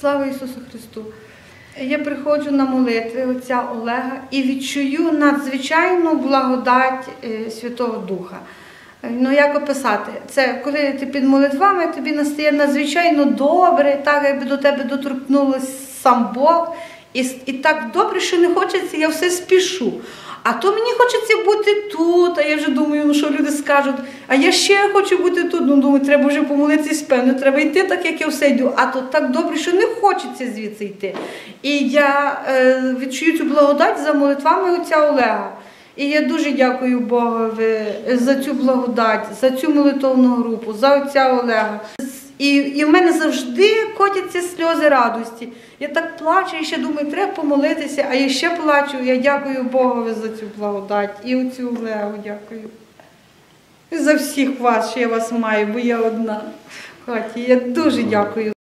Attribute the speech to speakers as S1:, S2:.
S1: Слава Ісусу Христу! Я приходжу на молитви отця Олега і відчую надзвичайну благодать е, Святого Духа. Е, Ну, як описати? Це коли ти під молитвами, тобі настає надзвичайно добре, так якби до тебе доторкнулося сам Бог. І, і так добре, що не хочеться, я все спішу. А то мені хочеться бути тут, а я вже думаю, ну що люди скажуть, а я ще хочу бути тут. Ну думаю, треба вже помолитись, певно, треба йти так, як я все йду. А то так добре, що не хочеться звідси йти. І я е, відчую цю благодать за молитвами отця Олега. І я дуже дякую Богові за цю благодать, за цю молитовну групу, за отця Олега. І, і в мене завжди котяться сльози радості. Я так плачу і ще думаю, треба помолитися, а я ще плачу. Я дякую Богові за цю благодать. І оцю Олегу дякую. І за всіх вас, що я вас маю, бо я одна в хаті. Я дуже дякую.